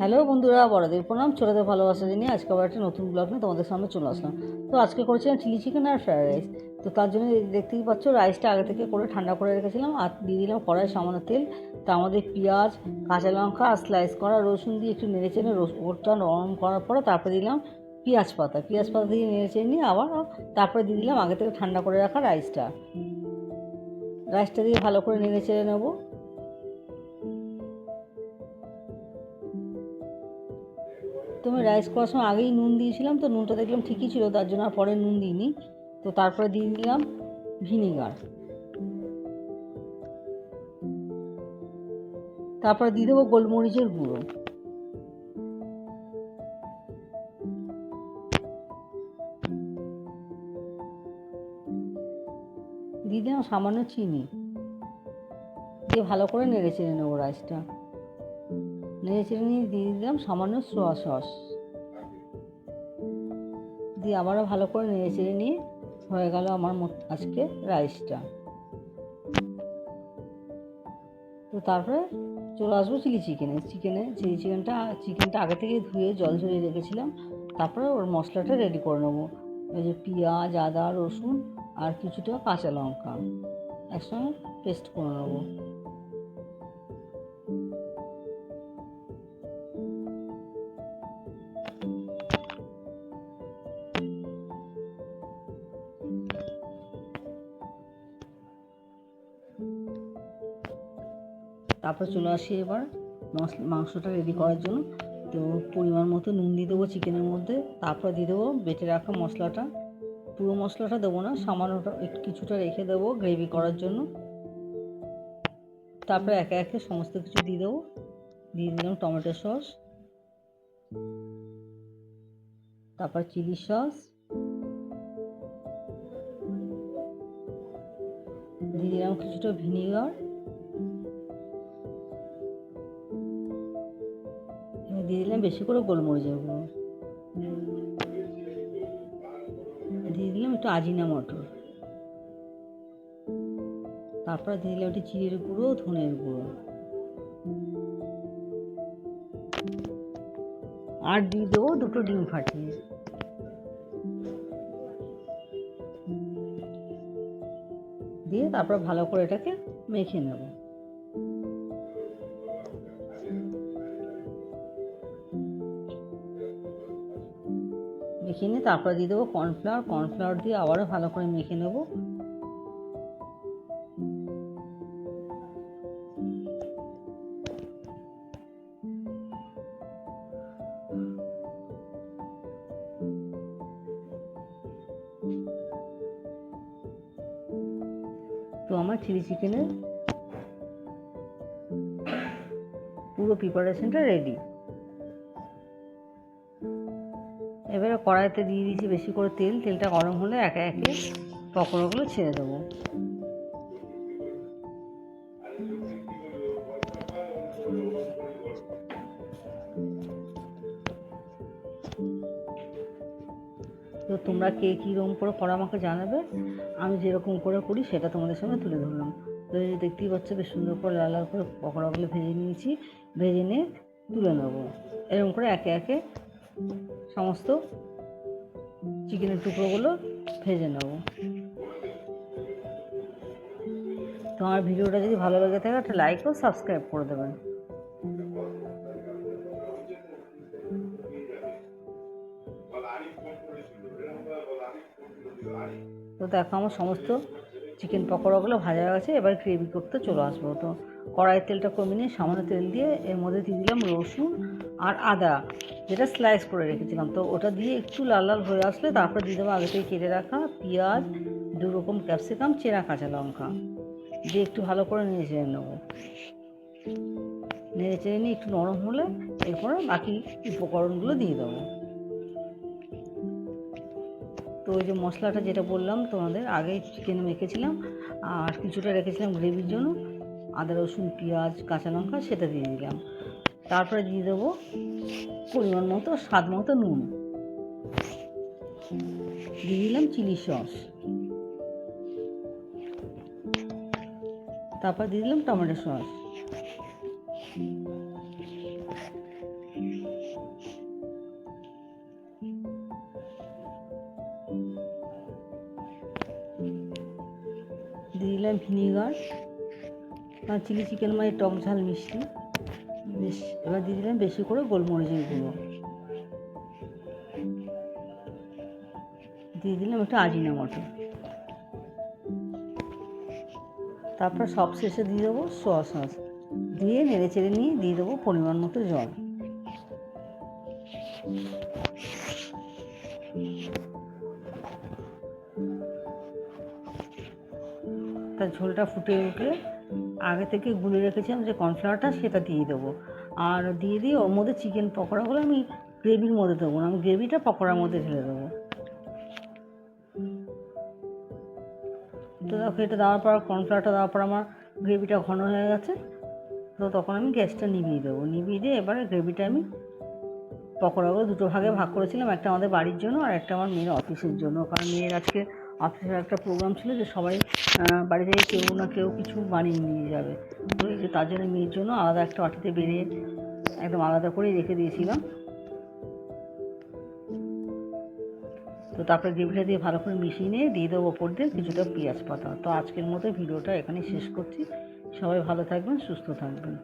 Hello বন্ধুরা, বড়দের প্রণাম, ছোটদের ভালোবাসা জানিয়ে আজকে আবার একটা নতুন ব্লগ নিয়ে তোমাদের সামনে চলে আসলাম। তো আজকে করেছিলাম চিলি চিকেন আর ফ্রায়েড রাইস তো তার জন্য দেখতেই পাচ্ছ রাইসটা আগে থেকে করে ঠান্ডা করে রেখেছিলাম আর দিয়ে দিলাম কড়াই সামান্য তেল। তার মধ্যে পেঁয়াজ, কাঁচা লঙ্কা আর স্লাইস করা রসুন দিয়ে একটু নেড়ে চেড়ে ওটা নরম করার পরে তারপরে দিলাম পেঁয়াজ পাতা। পেঁয়াজ পাতা দিয়ে নেড়ে চেড়ে নিয়ে আবার তারপরে দিয়ে দিলাম আগে থেকে ঠান্ডা করে রাখা রাইসটা রাইসটা দিয়ে ভালো করে নেড়ে চেড়ে নেব। রাইস করার সময় আগেই নুন দিয়েছিলাম, তো নুনটা দেখলাম ঠিকই ছিল, তার জন্য আর পরে নুন দিইনি। তো তারপরে দিয়ে দিলাম ভিনিগার তারপরে দিয়ে দেবো গোলমরিচের গুঁড়ো। দিয়ে দিলাম সামান্য চিনি। দিয়ে ভালো করে নেড়ে চেড়ে নেব রাইসটা নেড়ে চেড়ে নিয়ে দিয়ে দিলাম সামান্য সোয়া সস দিয়ে আবারও ভালো করে নেড়ে চেড়ে নিয়ে হয়ে গেল আমার আজকে রাইসটা। তো তারপরে চলে আসব চিলি চিকেনে। চিকেনে, চিলি চিকেনটা চিকেনটা আগে থেকে ধুয়ে জল ঝরিয়ে রেখেছিলাম। তারপরে ওর মশলাটা রেডি করে নেব। ওই যে পেঁয়াজ, আদা, রসুন আর কিছুটা কাঁচা লঙ্কা একসঙ্গে পেস্ট করে নেব। তারপর চলে আসি এবার মাংসটা রেডি করার জন্য। তো পরিমাণ মতো নুন দিয়ে দেবো চিকেনের মধ্যে, তারপর দিয়ে দেবো বেটে রাখা মশলাটা। পুরো মশলাটা দেবো না সামান্যটা কিছুটা রেখে দেবো গ্রেভি করার জন্য। তারপরে একে একে সমস্ত কিছু দিয়ে দেবো। দিয়ে দিলাম টমেটো সস। তারপর চিলি সস। দিয়ে দিলাম কিছুটা ভিনিগার দিয়ে দিলাম, বেশি করে গোলমরিচের গুঁড়ো দিয়ে দিলাম একটু আজিনা মটর। তারপরে দিয়ে দিলাম একটু চিড়ের গুঁড়ো, ধনের গুঁড়ো। আর দিয়ে দেবো দুটো ডিম ফাটিয়ে। দিয়ে তারপর ভালো করে এটাকে মেখে নেব। মেখে নিয়ে তারপরে দিয়ে দেবো কর্নফ্লাওয়ার কর্নফ্লাওয়ার দিয়ে আবারও ভালো করে মেখে নেব। তো আমার চিলি চিকেনের পুরো প্রিপারেশনটা রেডি এবারে কড়াইতে দিয়ে দিয়েছি বেশি করে তেল, তেলটা গরম হলে একে একে পকোড়াগুলো ছেড়ে দেবো। তো তোমরা কে কীরকম করে করো আমাকে জানাবে, আমি যেরকম করে করি সেটা তোমাদের সামনে তুলে ধরলাম। তো দেখতেই পাচ্ছ, বেশ সুন্দর করে লাল লাল করে পকোড়াগুলো ভেজে নিয়েছি, ভেজে নিয়ে তুলে নেব। এরকম করে একে একে সমস্ত চিকেনের টুকরোগুলো ভেজে নেব। তো আমার ভিডিওটা যদি ভালো লেগে থাকে, একটা লাইক ও সাবস্ক্রাইব করে দেবেন। তো দেখো, আমার সমস্ত চিকেন পকোড়াগুলো ভাজা হয়ে গেছে, এবার গ্রেভি করতে চলে আসব। তো কড়াইয়ের তেলটা কমিয়ে নিয়ে সামান্য তেল দিয়ে এর মধ্যে দিয়ে দিলাম রসুন আর আদা। যেটা স্লাইস করে রেখেছিলাম। তো ওটা দিয়ে একটু লাল লাল হয়ে আসলে তারপর দিয়ে দেবো আগে থেকে কেটে রাখা পেঁয়াজ, দু রকম ক্যাপসিকাম চেরা কাঁচা লঙ্কা। দিয়ে একটু ভালো করে নেড়ে চেড়ে নেব। নেড়ে চেড়ে নিয়ে একটু নরম হলে এরপরে বাকি উপকরণগুলো দিয়ে দেবো। তো ওই যে মশলাটা যেটা বললাম, তোমাদের আগে চিকেন মেখেছিলাম, আর কিছুটা রেখেছিলাম গ্রেভির জন্য। আদা, রসুন, পেঁয়াজ, কাঁচা লঙ্কা, সেটা দিয়ে দিলাম। তারপরে দিয়ে দেবো পরিমাণ মতো, স্বাদ মতো নুন। দিয়ে দিলাম চিলি সস। তারপর দিয়ে দিলাম টমেটো সস। দিয়ে দিলাম ভিনিগার। আর চিলি চিকেন মানে টক ঝাল মিষ্টি। বেশ, এবার দিয়ে দিলাম বেশি করে গোলমরিচের গুঁড়ো। দিয়ে দিলাম একটু আজিনা মটর। তারপর সব শেষে দিয়ে দেবো সোয়া সস দিয়ে নেড়ে চেড়ে নিয়ে দিয়ে দেবো পরিমাণ মতো জল। তার ঝোলটা ফুটে উঠলে আগে থেকে গুলে রেখেছিলাম যে কর্নফ্লাওয়ারটা সেটা দিয়ে দেবো। আর দিয়ে দিয়ে ওর মধ্যে চিকেন পকোড়াগুলো আমি গ্রেভির মধ্যে দেবো না, আমি গ্রেভিটা পকোড়ার মধ্যে ঢেলে দেবো। তো দেখো, এটা দেওয়ার পর, কর্নফ্লাওয়ারটা দেওয়ার পর আমার গ্রেভিটা ঘন হয়ে গেছে। তো তখন আমি গ্যাসটা নিভিয়ে দেবো। নিভিয়ে দিয়ে এবারে গ্রেভিটা আমি পকোড়াগুলো দুটো ভাগে ভাগ করেছিলাম, একটা আমাদের বাড়ির জন্য আর একটা আমার মেয়ের অফিসের জন্য। কারণ মেয়ের আজকে অফিসের একটা প্রোগ্রাম ছিল যে সবাই বাড়ি থেকে কেউ না কেউ কিছু বানিয়ে নিয়ে যাবে। তো যে তার জন্য মেয়ের জন্য আলাদা একটা বাটিতে বেরিয়ে একদম আলাদা করেই রেখে দিয়েছিলাম। তো তারপরে গ্রেভিটা দিয়ে ভালো করে মিশিয়ে নিয়ে দিয়ে দেবো ওপর দিয়ে কিছুটা পেঁয়াজ পাতা। তো আজকের মতো ভিডিওটা এখানে শেষ করছি। সবাই ভালো থাকবেন, সুস্থ থাকবেন।